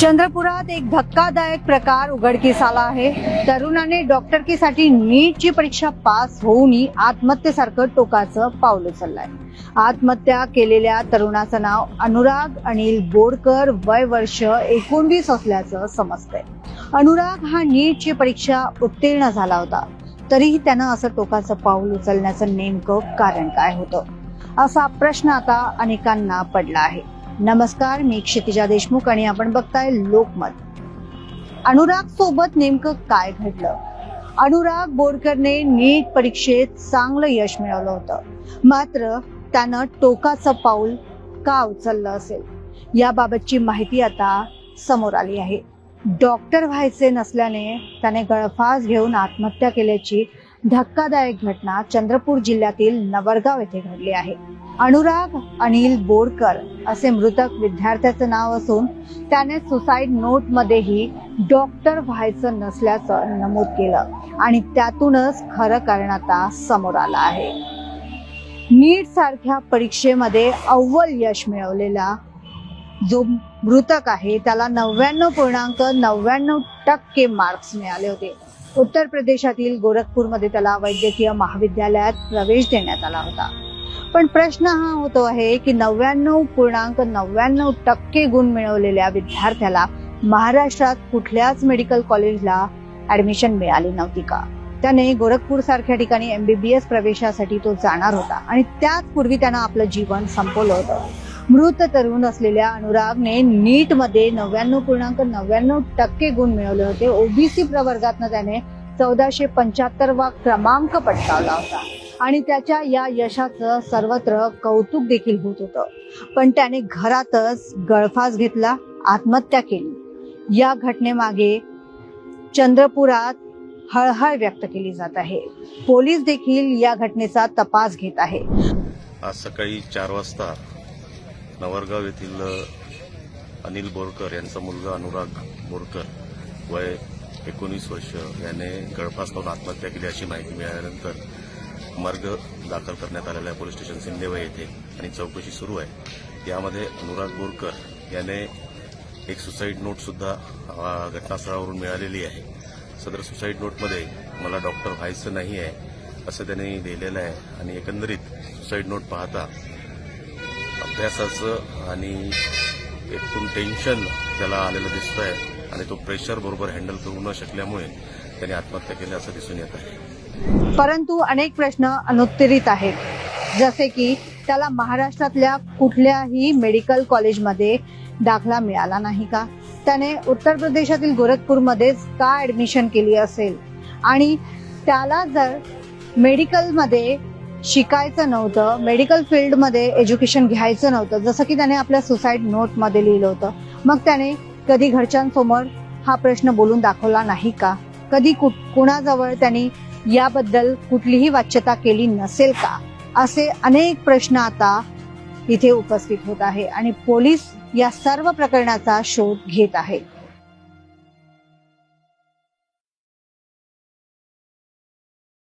चंद्रपुरात एक धक्कादायक प्रकार उघडकीस आला आहे. तरुणाने डॉक्टरकीसाठी नीटची परीक्षा पास होऊनही आत्महत्येसारखं टोकाचं पाऊल उचललंय आत्महत्या केलेल्या तरुणाचं नाव अनुराग अनिल बोरकर वय वर्ष एकोणवीस असल्याचं समजतंय. अनुराग हा नीटची परीक्षा उत्तीर्ण झाला होता. तरीही त्यानं असं टोकाचं पाऊल उचलण्याचं नेमकं कारण काय होतं? असा प्रश्न आता अनेकांना पडला आहे. नमस्कार मी क्षितिजा देशमुख आणि आपण बघताय लोकमत. अनुराग सोबत नेमकं काय घडलं? अनुराग बोरकरने नीट परीक्षेत चांगलं यश मिळवलं होतं. मात्र त्यानं टोकाचं पाऊल का उचललं असेल? याबाबतची माहिती आता समोर आली आहे. डॉक्टर व्हायचे नसल्याने त्याने गळफास घेऊन आत्महत्या केल्याची धक्कादायक घटना चंद्रपूर जिल्ह्यातील नवरगाव येथे घडली आहे. अनुराग अनिल बोरकर असे मृतक विद्यार्थ्याचं नाव असून त्याने सुसाईड नोट मध्येही डॉक्टर व्हायचं नसल्याचं नमूद केलं आणि त्यातूनच खरं कारण आता समोर आलं आहे. नीट सारख्या परीक्षेमध्ये अव्वल यश मिळवलेला जो मृतक आहे त्याला नव्याण्णव पूर्णांक नव्याण्णव टक्के मार्क्स मिळाले होते. उत्तर प्रदेशातील गोरखपूरमध्ये त्याला वैद्यकीय महाविद्यालयात प्रवेश देण्यात आला होता. पण प्रश्न हा होतो आहे की नव्याण्णव पूर्णांक नव्याण्णव टक्के गुण मिळवलेल्या विद्यार्थ्याला महाराष्ट्रात कुठल्याच मेडिकल कॉलेजला ऍडमिशन मिळाली नव्हती का? त्याने गोरखपूर सारख्या ठिकाणी एमबीबीएस प्रवेशासाठी तो जाणार होता आणि त्याच पूर्वी त्यानं आपलं जीवन संपवलं होतं. मृत तरुण असलेल्या अनुरागने नीटमध्ये नव्याण्णव पूर्णांक नव्याण्णव टक्के गुण मिळवले होते. ओबीसी प्रवर्गातनं त्याने चौदाशे पंच्याहत्तर वा क्रमांक पटकावला होता. आणि त्याच्या या यशाचं सर्वत्र कौतुक देखील होत होतं. पण त्याने घरातच गळफास घेतला आत्महत्या केली. या घटनेमागे चंद्रपुरात हळहळ व्यक्त केली जात आहे. पोलीस देखील या घटनेचा तपास घेत आहे. आज सकाळी चार वाजता नवरगाव येथील अनिल बोरकर यांचा मुलगा अनुराग बोरकर वय एकोणीस वर्ष. याने गळफास लावून आत्महत्या केली अशी माहिती मिळाल्यानंतर मार्ग दाखल करण्यात आलेला आहे पोलीस स्टेशन सिंदेवाई येथे आणि चौकशी सुरू आहे. यामध्ये अनुराग बोरकर याने एक सुसाईड नोटसुद्धा घटनास्थळावरून मिळालेली आहे. सदर सुसाईड नोटमध्ये मला डॉक्टर व्हायचं नाही आहे असं त्याने लिहिलेलं आहे. आणि एकंदरीत सुसाईड नोट पाहता अभ्यासाचं आणि एकूण टेन्शन त्याला आलेलं दिसत आहे आणि तो प्रेशर बरोबर हँडल करू न शकल्यामुळे त्याने आत्महत्या केल्याचं दिसून येत आहे. परंतु अनेक प्रश्न अनुत्तरित आहेत. जसे की त्याला महाराष्ट्रातल्या कुठल्याही मेडिकल कॉलेजमध्ये दाखला मिळाला नाही का? त्याने उत्तर प्रदेशातील गोरखपूरमध्येच का ऍडमिशन केली असेल? आणि त्याला जर मेडिकलमध्ये शिकायचं नव्हतं मेडिकल फील्डमध्ये एज्युकेशन घ्यायचं नव्हतं जसं की त्याने आपल्या सुसाईड नोटमध्ये लिहिलं होतं. मग त्याने कधी घरच्यांसमोर हा प्रश्न बोलून दाखवला नाही का? कधी कु- कुणाजवळ त्यांनी याबद्दल कुठलीही वाच्यता केली नसेल का? असे अनेक प्रश्न आता इथे उपस्थित होत आहे आणि पोलीस या सर्व प्रकरणाचा शोध घेत आहे